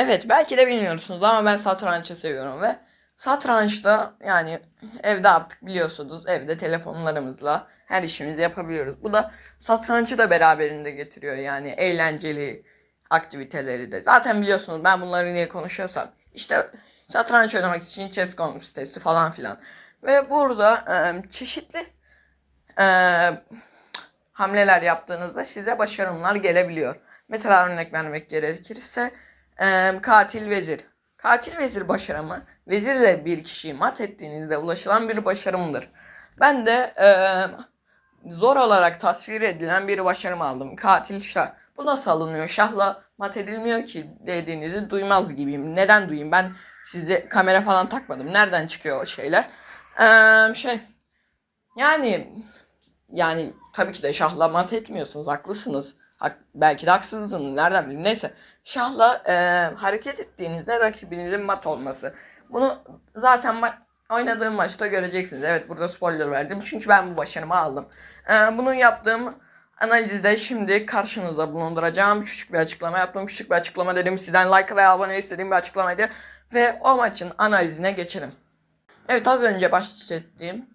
Evet belki de bilmiyorsunuz ama ben satrançı seviyorum ve satrançta yani evde artık biliyorsunuz evde telefonlarımızla her işimizi yapabiliyoruz. Bu da satrancı da beraberinde getiriyor yani eğlenceli aktiviteleri de. Zaten biliyorsunuz ben bunları niye konuşuyorsam işte satranç oynamak için chess.com sitesi falan filan. Ve burada e, çeşitli e, hamleler yaptığınızda size başarımlar gelebiliyor. Mesela örnek vermek gerekirse e, katil vezir. Katil vezir başarımı vezirle bir kişiyi mat ettiğinizde ulaşılan bir başarımdır. Ben de e, zor olarak tasvir edilen bir başarım aldım. Katil şah. Bu nasıl alınıyor? Şahla mat edilmiyor ki dediğinizi duymaz gibiyim. Neden duyayım? Ben size kamera falan takmadım. Nereden çıkıyor o şeyler? Ee, şey yani yani tabii ki de şahla mat etmiyorsunuz. Haklısınız. Belki de haksızsınız. Nereden bileyim. Neyse. Şahla e, hareket ettiğinizde rakibinizin mat olması. Bunu zaten ma- oynadığım maçta göreceksiniz. Evet burada spoiler verdim. Çünkü ben bu başarımı aldım. E, bunu yaptığım analizde şimdi karşınızda bulunduracağım. Küçük bir açıklama yaptım. Küçük bir açıklama dedim. Sizden like ve abone istediğim bir açıklamaydı. Ve o maçın analizine geçelim. Evet az önce bahsettiğim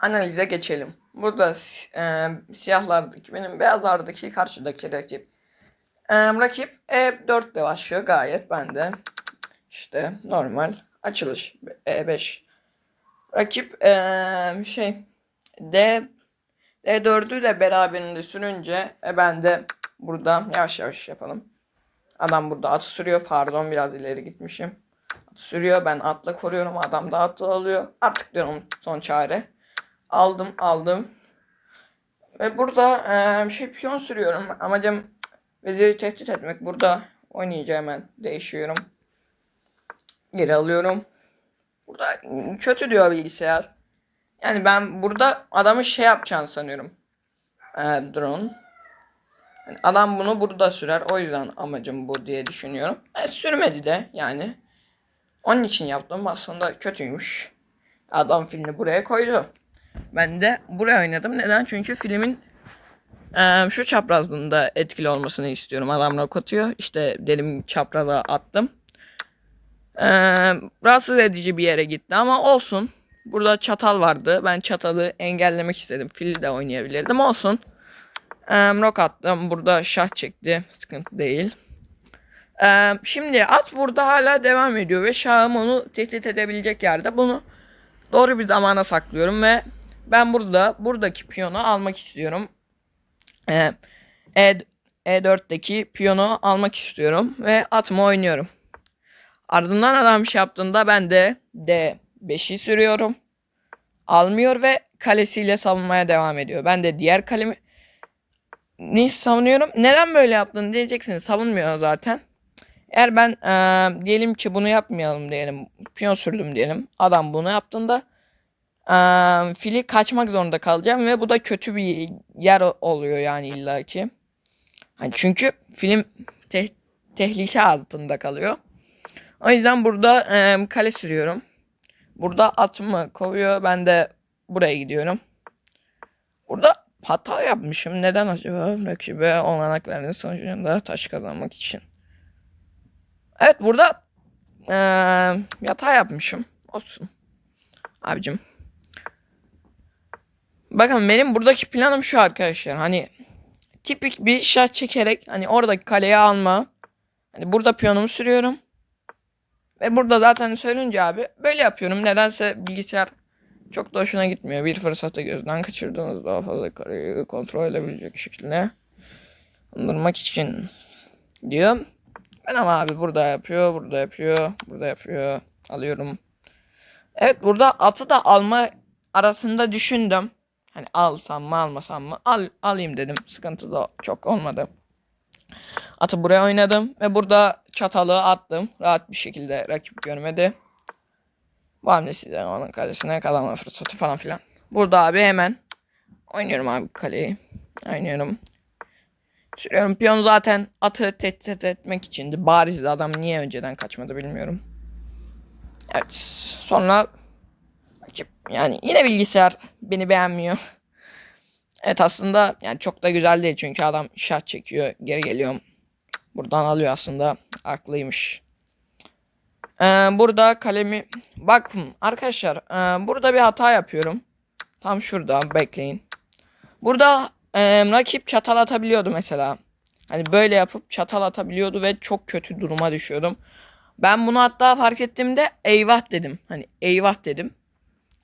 analize geçelim. Burada e, siyahlardaki benim beyazlardaki karşıdaki rakip. E, rakip E4 ile başlıyor gayet bende. İşte normal açılış E5. Rakip e, şey D D4'ü de beraberinde sürünce e, ben de burada yavaş yavaş yapalım. Adam burada atı sürüyor. Pardon biraz ileri gitmişim. Atı sürüyor. Ben atla koruyorum. Adam da atla alıyor. Artık diyorum son çare. Aldım aldım. Ve burada eee, şey piyon sürüyorum. Amacım veziri tehdit etmek. Burada oynayacağım hemen. Değişiyorum. Geri alıyorum. Burada kötü diyor bilgisayar. Yani ben burada adamın şey yapacağını sanıyorum. Eee, drone. Yani adam bunu burada sürer. O yüzden amacım bu diye düşünüyorum. E, sürmedi de yani. Onun için yaptım. Aslında kötüymüş. Adam filmi buraya koydu. Ben de buraya oynadım. Neden? Çünkü filmin eee, şu çaprazlığında etkili olmasını istiyorum. Adam rok atıyor. İşte dedim çapraza attım. Eee, rahatsız edici bir yere gitti ama olsun. Burada çatal vardı. Ben çatalı engellemek istedim. Fili de oynayabilirdim. Olsun. Eee rok attım. Burada şah çekti. Sıkıntı değil. Eee, şimdi at burada hala devam ediyor ve şahım onu tehdit edebilecek yerde. Bunu doğru bir zamana saklıyorum ve ben burada buradaki piyonu almak istiyorum. Ee, E, E4'teki piyonu almak istiyorum ve atımı oynuyorum. Ardından adam şey yaptığında ben de D5'i sürüyorum. Almıyor ve kalesiyle savunmaya devam ediyor. Ben de diğer kalemi ni savunuyorum. Neden böyle yaptın diyeceksiniz. Savunmuyor zaten. Eğer ben eee, diyelim ki bunu yapmayalım diyelim. Piyon sürdüm diyelim. Adam bunu yaptığında eee, fili kaçmak zorunda kalacağım ve bu da kötü bir yer oluyor yani illaki. Hani çünkü film te- tehlike altında kalıyor. O yüzden burada eee, kale sürüyorum. Burada atımı kovuyor. Ben de buraya gidiyorum. Burada hata yapmışım. Neden acaba? Rakibe olanak verdiğin sonucunda taş kazanmak için. Evet burada eee hata yapmışım. Olsun. Abicim. Bakın benim buradaki planım şu arkadaşlar. Hani tipik bir şah çekerek hani oradaki kaleyi alma. Hani burada piyonumu sürüyorum. Ve burada zaten söyleyince abi böyle yapıyorum. Nedense bilgisayar çok da hoşuna gitmiyor. Bir fırsatı gözden kaçırdığınız daha fazla kareyi kontrol edebilecek şekilde dondurmak için diyor. Ben ama abi burada yapıyor, burada yapıyor, burada yapıyor. Alıyorum. Evet burada atı da alma arasında düşündüm. Hani alsam mı almasam mı? Al, alayım dedim. Sıkıntı da çok olmadı. Atı buraya oynadım ve burada çatalı attım. Rahat bir şekilde rakip görmedi. Bu hamlesi de onun kalesine kalama fırsatı falan filan. Burada abi hemen oynuyorum abi kaleyi. Oynuyorum. Sürüyorum. Piyon zaten atı tehdit etmek içindi. Barizdi adam niye önceden kaçmadı bilmiyorum. Evet. Sonra yani yine bilgisayar beni beğenmiyor. Evet aslında yani çok da güzel değil çünkü adam şah çekiyor geri geliyorum. Buradan alıyor aslında. Haklıymış. Ee, burada kalemi bakın arkadaşlar ee, burada bir hata yapıyorum. Tam şurada bekleyin. Burada ee, rakip çatal atabiliyordu mesela. Hani böyle yapıp çatal atabiliyordu ve çok kötü duruma düşüyordum. Ben bunu hatta fark ettiğimde eyvah dedim. Hani eyvah dedim.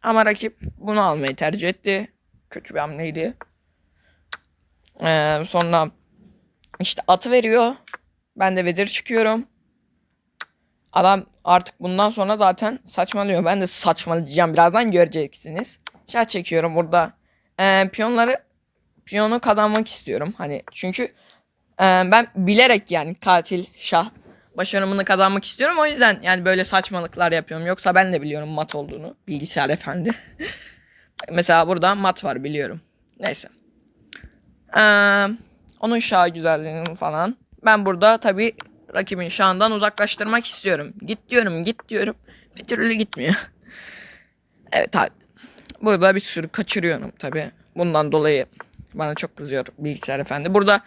Ama rakip bunu almayı tercih etti. Kötü bir hamleydi. Ee, sonra işte atı veriyor. Ben de vedir çıkıyorum. Adam artık bundan sonra zaten saçmalıyor. Ben de saçmalayacağım. Birazdan göreceksiniz. Şah çekiyorum burada. Ee, piyonları piyonu kazanmak istiyorum. Hani çünkü e, ben bilerek yani katil şah başarımını kazanmak istiyorum. O yüzden yani böyle saçmalıklar yapıyorum. Yoksa ben de biliyorum mat olduğunu. Bilgisayar efendi. Mesela burada mat var biliyorum. Neyse. Ee, onun şah güzelliğini falan. Ben burada tabii rakibin şahından uzaklaştırmak istiyorum. Git diyorum git diyorum. Bir türlü gitmiyor. evet abi. Burada bir sürü kaçırıyorum tabii. Bundan dolayı bana çok kızıyor bilgisayar efendi. Burada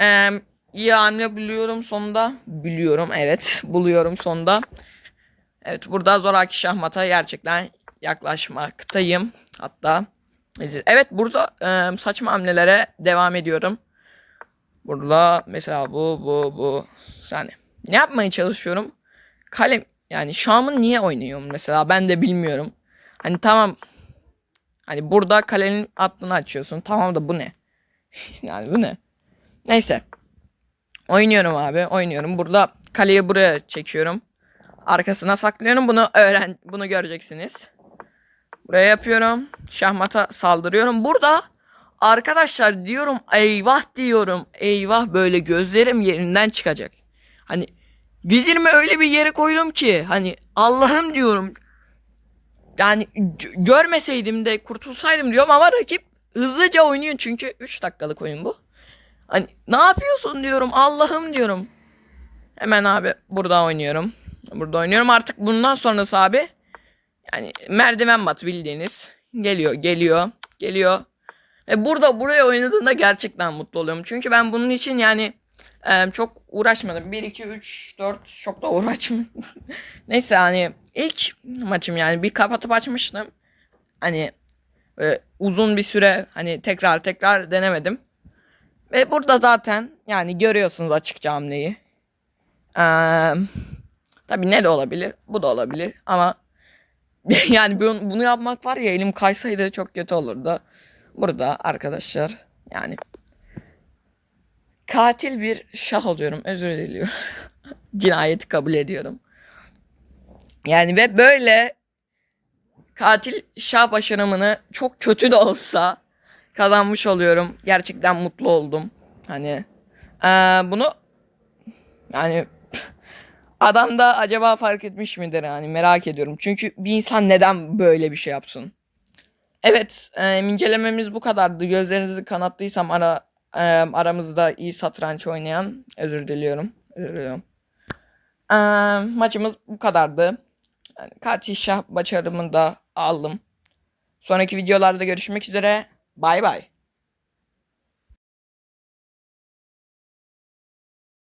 e, iyi hamle buluyorum sonunda. Biliyorum evet buluyorum sonunda. Evet burada zoraki şahmata gerçekten yaklaşmaktayım. Hatta evet burada saçma hamlelere devam ediyorum. Burada mesela bu bu bu yani ne yapmaya çalışıyorum? Kalem yani Şam'ın niye oynuyorum mesela ben de bilmiyorum. Hani tamam hani burada kalenin aklını açıyorsun. Tamam da bu ne? yani bu ne? Neyse. Oynuyorum abi oynuyorum. Burada kaleyi buraya çekiyorum. Arkasına saklıyorum. Bunu öğren bunu göreceksiniz. Buraya yapıyorum. Şahmata saldırıyorum. Burada arkadaşlar diyorum eyvah diyorum. Eyvah böyle gözlerim yerinden çıkacak. Hani vizirimi öyle bir yere koydum ki hani Allah'ım diyorum. Yani görmeseydim de kurtulsaydım diyorum ama rakip hızlıca oynuyor çünkü 3 dakikalık oyun bu. Hani ne yapıyorsun diyorum Allah'ım diyorum. Hemen abi burada oynuyorum. Burada oynuyorum artık bundan sonrası abi. Yani merdiven bat bildiğiniz. Geliyor geliyor geliyor. Ve burada buraya oynadığında gerçekten mutlu oluyorum. Çünkü ben bunun için yani e, çok uğraşmadım. 1, 2, 3, 4 çok da uğraşmadım. Neyse hani ilk maçım yani bir kapatıp açmıştım. Hani e, uzun bir süre hani tekrar tekrar denemedim. Ve burada zaten yani görüyorsunuz açıkça hamleyi. Ee, tabii ne de olabilir. Bu da olabilir ama yani bunu, bunu yapmak var ya elim kaysaydı çok kötü olurdu. Burada arkadaşlar yani katil bir şah oluyorum. Özür diliyorum. Cinayeti kabul ediyorum. Yani ve böyle katil şah başarımını çok kötü de olsa kazanmış oluyorum. Gerçekten mutlu oldum. Hani eee, bunu yani adam da acaba fark etmiş midir yani merak ediyorum. Çünkü bir insan neden böyle bir şey yapsın? Evet, eee, incelememiz bu kadardı. Gözlerinizi kanattıysam ara eee, aramızda iyi satranç oynayan özür diliyorum. Özür diliyorum. Eee, maçımız bu kadardı. Yani katil şah başarımını da aldım. Sonraki videolarda görüşmek üzere. Bay bay.